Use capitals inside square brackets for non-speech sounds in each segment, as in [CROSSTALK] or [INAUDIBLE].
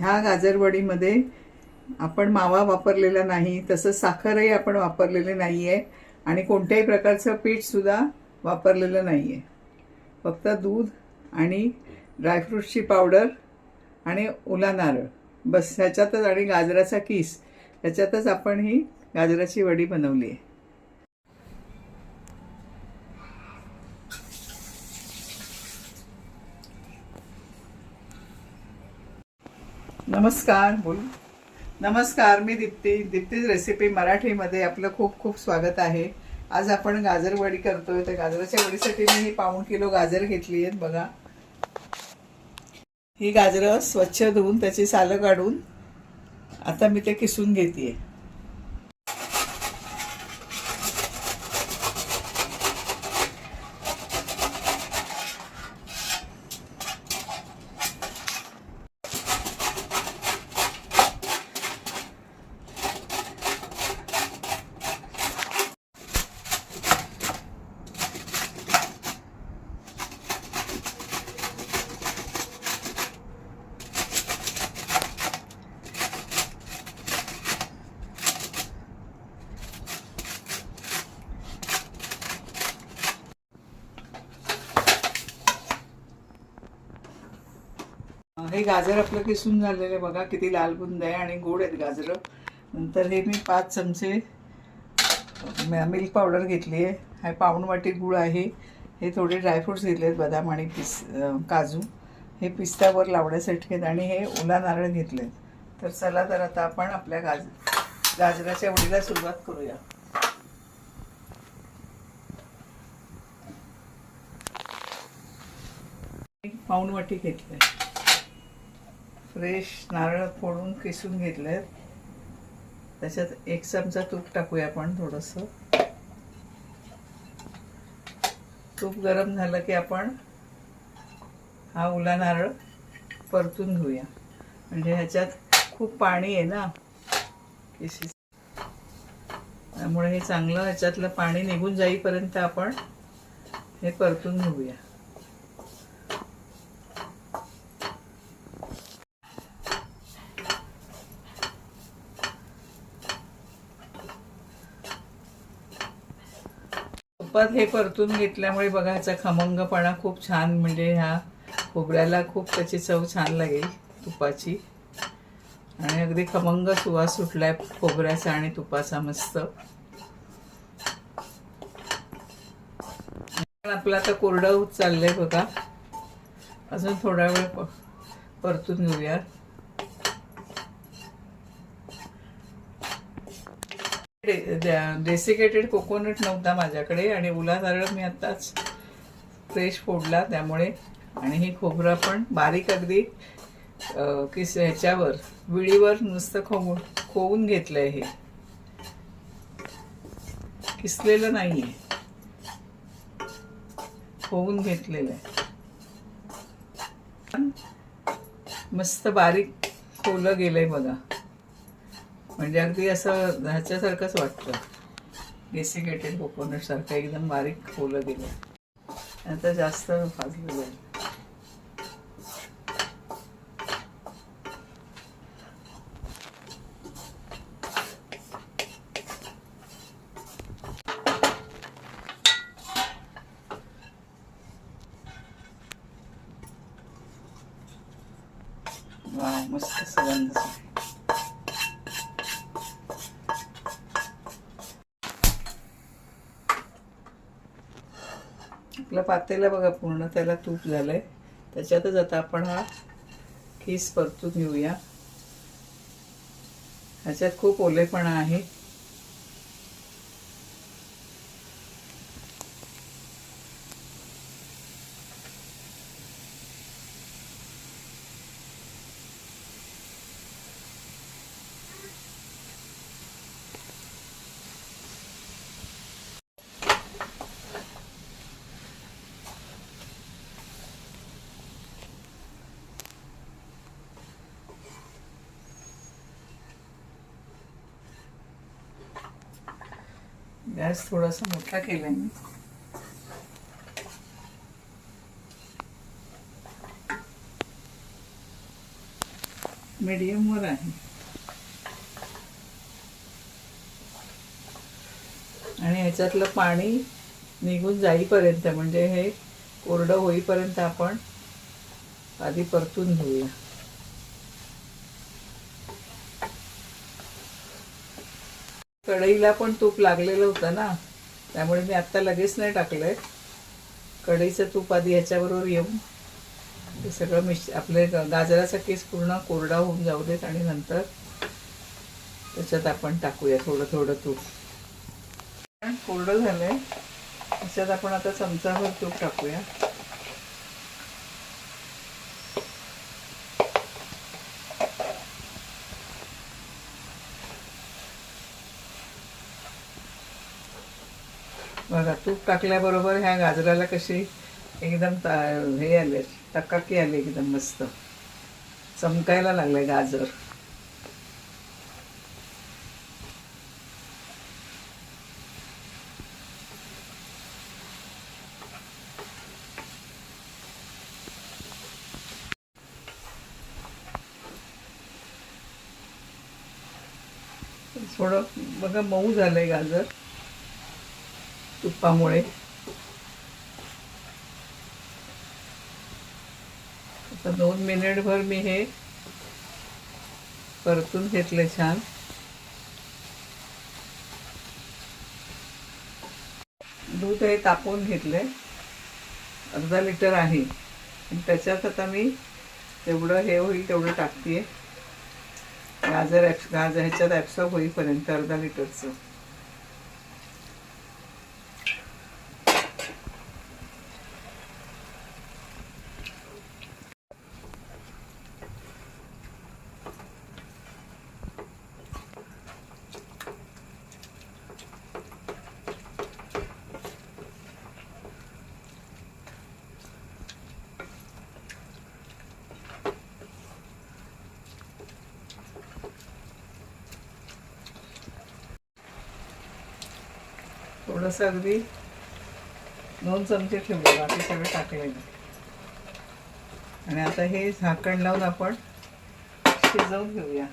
ह्या गाजरवडीमध्ये आपण मावा वापरलेला नाही तसंच साखरही आपण वापरलेले नाही आहे आणि कोणत्याही प्रकारचं पीठसुद्धा वापरलेलं नाही आहे फक्त दूध आणि ड्रायफ्रूटची पावडर आणि ओला नारळ. बस ह्याच्यातच आणि गाजराचा किस ह्याच्यातच आपण ही गाजराची वडी बनवली आहे नमस्कार बोल. नमस्कार मी दीप्ती. दीप्तीज रेसिपी मराठीमध्ये आपलं खूप खूप स्वागत आहे. आज आपण गाजर वडी करतोय. तर गाजराच्या वडीसाठी मी ही पाऊण किलो गाजर घेतली आहेत बघा. ही गाजरं स्वच्छ धुवून त्याची सालं काढून आता मी ते किसून घेते हे गाजर आपलं किसून झालेलं आहे. बघा किती लाल बुंद आहे आणि गोड आहेत गाजरं. नंतर हे मी पाच चमचे मिल्क पावडर घेतली आहे. हा पाऊण वाटी गूळ आहे. हे थोडे ड्रायफ्रुट्स घेतले आहेत बदाम आणि पिस काजू. हे पिस्त्यावर लावण्यासाठी आहेत आणि हे ओला नारळ घेतले तर चला तर आता आपण आपल्या गाज गाजराच्या वडीला सुरुवात करूया. पाऊण वाटी घेतलं फ्रेश नारळ फोडून किसून घेतलेत. त्याच्यात एक चमचा तूप टाकूया आपण थोडंसं. तूप गरम झालं की आपण हा ओला नारळ परतून घेऊया. म्हणजे ह्याच्यात खूप पाणी आहे ना. किशी त्यामुळे हे चांगलं ह्याच्यातलं पाणी निघून जाईपर्यंत आपण हे परतून घेऊया. तुपात हे परतून घेतल्यामुळे बघा ह्याचा खमंगपणा खूप छान म्हणजे ह्या खोबऱ्याला खूप त्याची चव छान लागेल तुपाची. आणि अगदी खमंग सुवास सुटलाय खोबऱ्याचा आणि तुपाचा मस्त. आपलं आता कोरडं होत चाललंय बघा. अजून थोडा वेळ प- परतून घेऊया डेसिकेटेड कोकोनट नव्हता माझ्याकडे आणि उला नारळ मी आत्ताच फ्रेश फोडला त्यामुळे. आणि ही खोबरं पण बारीक अगदी किस ह्याच्यावर विळीवर नुसतं खो खोवून घेतलंय हे. किसलेलं नाहीये. खोवून घेतलेलं आहे. मस्त बारीक खोवलं गेलंय बघा. म्हणजे अगदी असं ह्याच्यासारखंच वाटतं. डेसिकेटेड कोकोनट सारखं एकदम बारीक खोलं गेलं आता जास्त भाजलं जाईल वा मस्त सुगंध पातेला बघा पूर्ण त्याला तूप झालंय. त्याच्यातच आता आपण हा खीस परतून घेऊया. ह्याच्यात खूप ओलेपणा आहे. गॅस थोडासा मोठा केलाय मी मीडियमवर आहे. आणि ह्याच्यातलं पाणी निघून जाईपर्यंत म्हणजे हे कोरडं होईपर्यंत आपण आधी परतून घेऊया. कढईला पण तूप लागलेलं होतं ना त्यामुळे मी आत्ता लगेच नाही टाकलंय. कढईचं तूप आधी ह्याच्याबरोबर येऊन ते सगळं मिश आपले गाजराचा केस पूर्ण कोरडा होऊन जाऊ देत आणि नंतर त्याच्यात आपण टाकूया थोडं थोडं तूप. पण कोरडं झालंय त्याच्यात आपण आता चमचाभर तूप टाकूया. बघा तूप टाकल्याबरोबर ह्या गाजराला कशी एकदम ता- हे आले टकाकी आली एकदम मस्त. चमकायला लागले गाजर. थोडं बघा मऊ झालंय गाजर. तुपामुळे. आता दोन मिनिटभर मी हे परतून घेतले छान. दूध हे तापवून घेतलंय. अर्धा लिटर आहे. त्याच्यात आता मी तेवढं हे होईल तेवढं टाकते गाजर ॲप गाजर ह्याच्यात ॲप्सॉप होईपर्यंत अर्धा लिटरचं. थोडंसं अगदी दोन चमचे ठेवले बाकी सगळं टाकले आणि आता हे झाकण लावून आपण शिजवून घेऊया.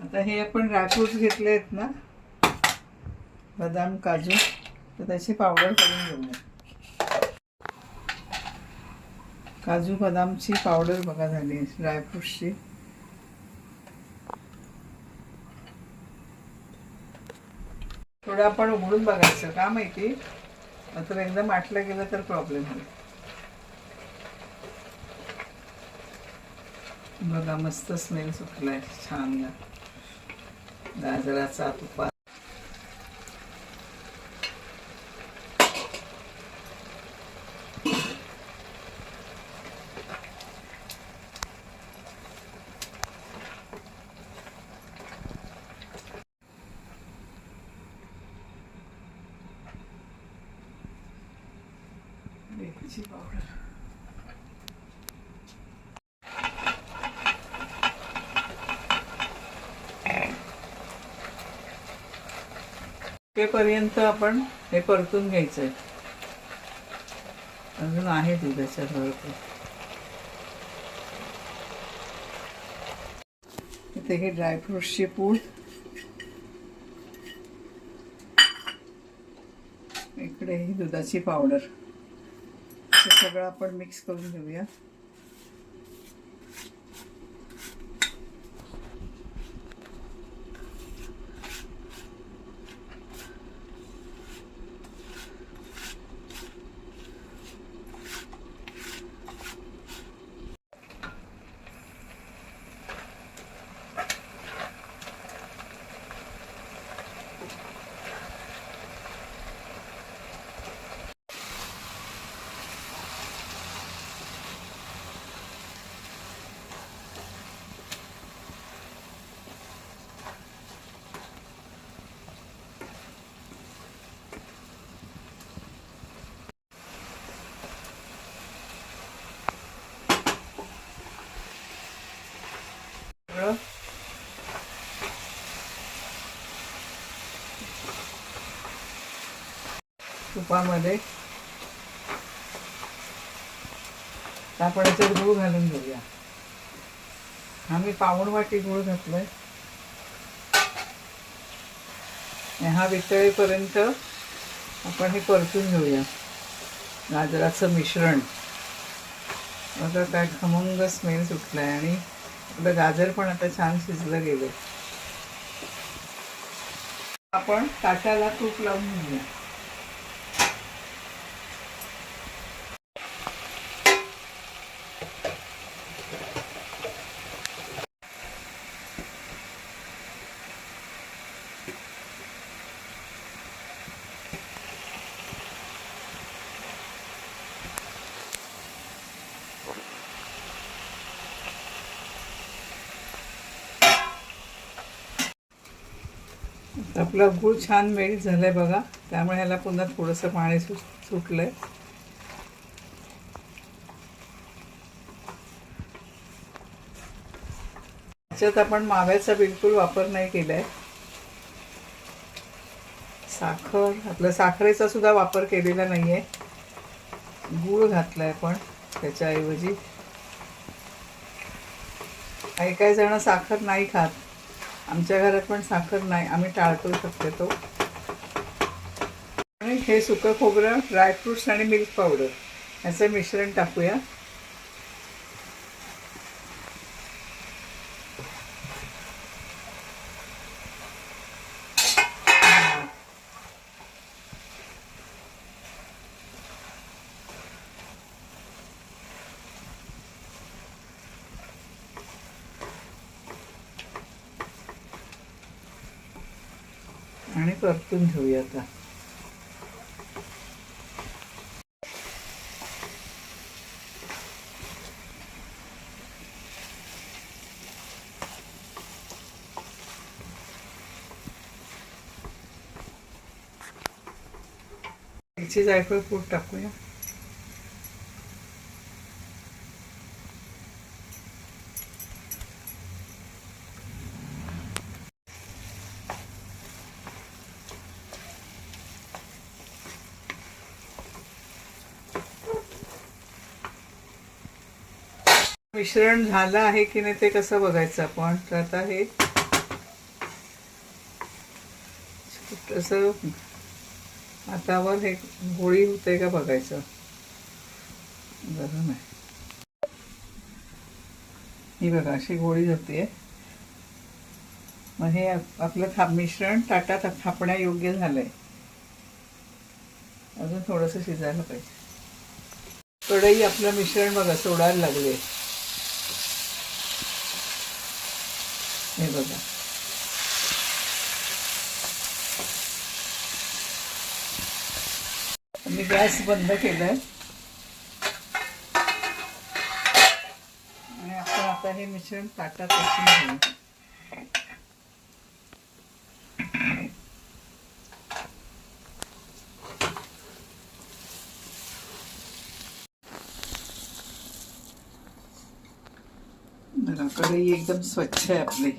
आता हे आपण ड्रायफ्रुट्स घेतले आहेत ना बदाम काजू तर त्याची पावडर करून घेऊया. काजू बदामची पावडर बघा झाली ड्रायफ्रूटची थोडं आपण उघडून बघायचं का माहिती? नंतर एकदम आटलं गेलं तर प्रॉब्लेम होईल. बघा मस्त स्मेल सुटलाय छान. गाजराचा तुपा मेथीची पावडर पर्यंत आपण हे परतून घ्यायचंय? अजून आहे दुधाच्या त्याच्यात भरपूर इथे हे ड्रायफ्रुट्सची पूड. इकडे ही दुधाची पावडर. सगळं आपण मिक्स करून घेऊया. तुपामध्ये. तर गूळ घालून घेऊया. हा मी पाऊण वाटी गूळ घातलाय. हा वितळेपर्यंत आपण हे परतून घेऊया. गाजराचं मिश्रण. आता काय खमंग स्मेल सुटलाय आणि आपलं गाजर पण आता छान शिजलं गेलं आपण ताटाला तूप लावून घेऊया. आपला गूळ छान मेल्ट झालाय बघा. त्यामुळे ह्याला पुन्हा थोडंसं पाणी सुट सुटलंय. त्याच्यात आपण माव्याचा बिलकुल वापर नाही केलाय. साखर आपलं साखरेचा सुद्धा वापर केलेला नाहीये. गूळ घातलाय आपण त्याच्याऐवजी. काही काही जण साखर नाही खात. आमच्या घरात पण साखर नाही. आम्ही टाळतो शक्यतो. आणि हे सुकं खोबरं ड्रायफ्रूट्स आणि मिल्क पावडर याचं मिश्रण टाकूया आणि परतून घेऊया आता. जायफळ पूड टाकूया. मिश्रण झालं आहे की नाही ते कसं बघायचं आपण? तर आता हे छोटंसं हातावर हे गोळी होते का बघायचं? बरं नाही ही बघा अशी गोळी होते. मग हे आपलं थाप मिश्रण ताटात थापण्या योग्य झालंय. अजून थोडंसं शिजायला पाहिजे. कढई आपलं मिश्रण बघा सोडायला लागले. हे बघा. मी गॅस बंद केलाय. आणि आपण आता हे मिश्रण ताटात असून घेऊ बघा, कढई एकदम स्वच्छ आहे आपली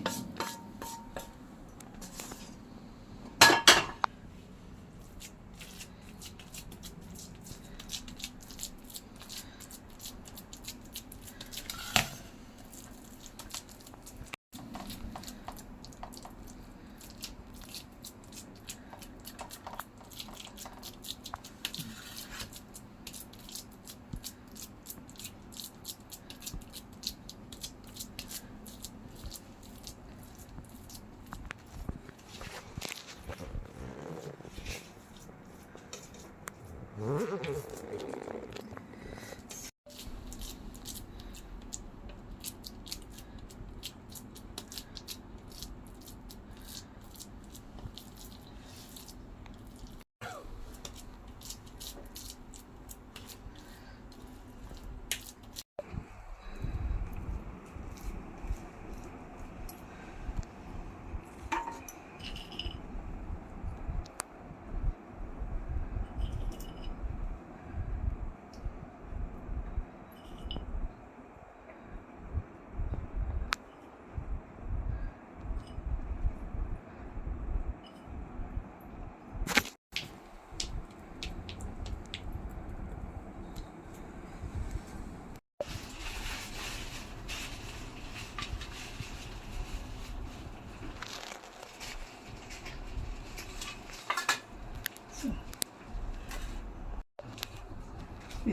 Mm-hmm. [LAUGHS]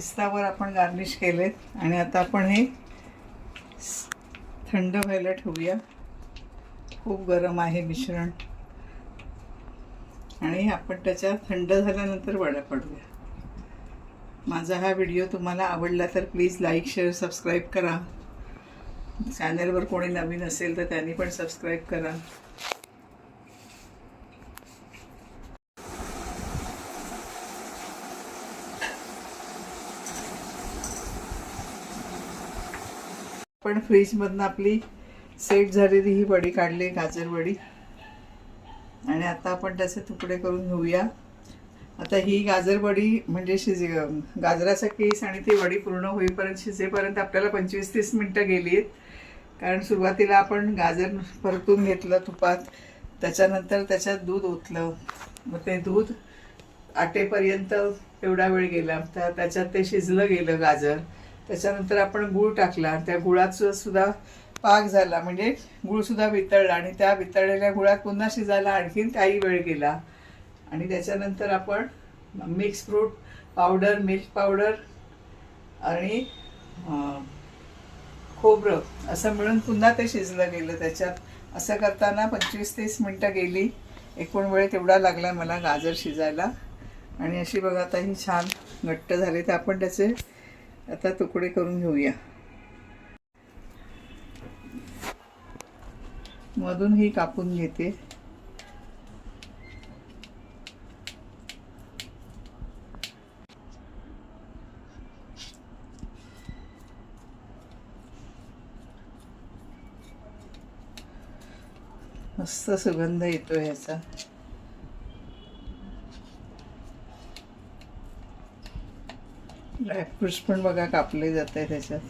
पिस्तावर आपण गार्निश केलेत. आणि आता आपण हे थंड व्हायला ठेवूया. खूप गरम आहे मिश्रण. आणि आपण त्याच्या थंड झाल्यानंतर वड्या पडूया. माझा हा व्हिडिओ तुम्हाला आवडला तर प्लीज लाईक शेअर सबस्क्राईब करा. चॅनलवर कोणी नवीन असेल तर त्यांनी पण सबस्क्राईब करा. पण फ्रीजमधनं आपली सेट झालेली ही वडी काढली गाजर वडी. आणि आता आपण त्याचे तुकडे करून घेऊया. आता ही गाजर वडी म्हणजे शिजे गाजराचा केस आणि ती वडी पूर्ण होईपर्यंत शिजेपर्यंत आपल्याला पंचवीस तीस मिनटं गेली आहेत कारण सुरुवातीला आपण गाजर परतून घेतलं तुपात. त्याच्यानंतर त्याच्यात दूध ओतलं. मग ते दूध आटेपर्यंत एवढा वेळ गेला. तर त्याच्यात ते शिजलं गेलं गाजर. त्याच्यानंतर आपण गूळ टाकला त्या गुळाचं सुद्धा पाक झाला. म्हणजे गुळसुद्धा वितळला आणि त्या वितळलेल्या गुळात पुन्हा शिजायला आणखीन काही वेळ गेला. आणि त्याच्यानंतर आपण mix fruit powder milk powder आणि खोबरं असं मिळून पुन्हा ते शिजलं गेलं. त्याच्यात असं करताना पंचवीस तीस मिनटं गेली. एकूण वेळ तेवढा लागला मला गाजर शिजायला. आणि अशी बघा आता ही छान घट्ट झाली. तर आपण त्याचे आता तुकडे करून घेऊया. मधून ही कापून घेते. मस्त सुगंध येतो ह्याचा कृष्ण बघा कापले जात आहे त्याच्यात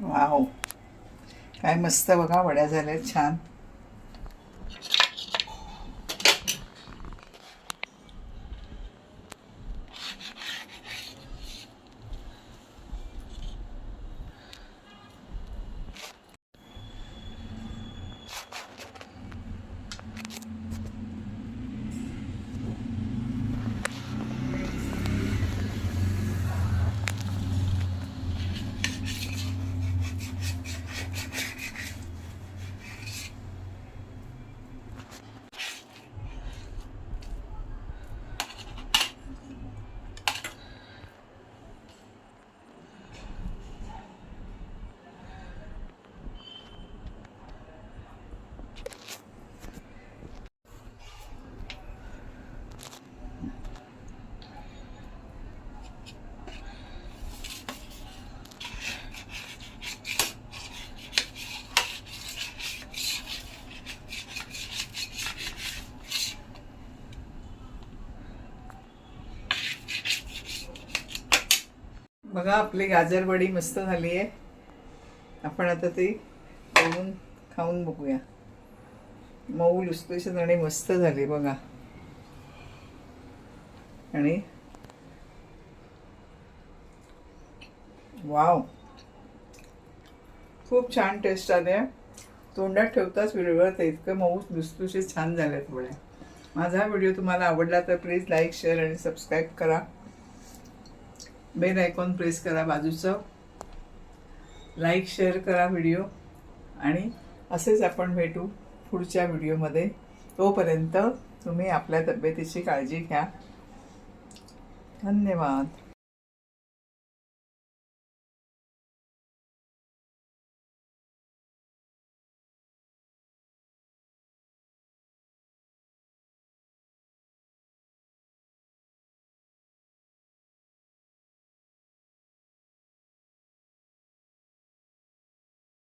वाव काय मस्त बघा वड्या झाल्यात छान. बघा आपली गाजर वडी मस्त झाली आहे आपण आता ती तळून खाऊन बघूया. मऊ लुसलुशीत आणि मस्त झाली बघा. आणि वाव. खूप छान टेस्ट आले तोंडात ठेवताच विरघळते इतकं मऊ लुसलुशी छान झाल्या थोड्या माझा व्हिडिओ तुम्हाला आवडला तर प्लीज लाईक शेअर आणि सबस्क्राईब करा. बेल आयकॉन प्रेस करा बाजूचं. लाईक शेअर करा व्हिडिओ. आणि असेच आपण भेटू पुढच्या व्हिडिओमध्ये. तोपर्यंत तुम्ही आपल्या तब्येतीची काळजी घ्या. धन्यवाद.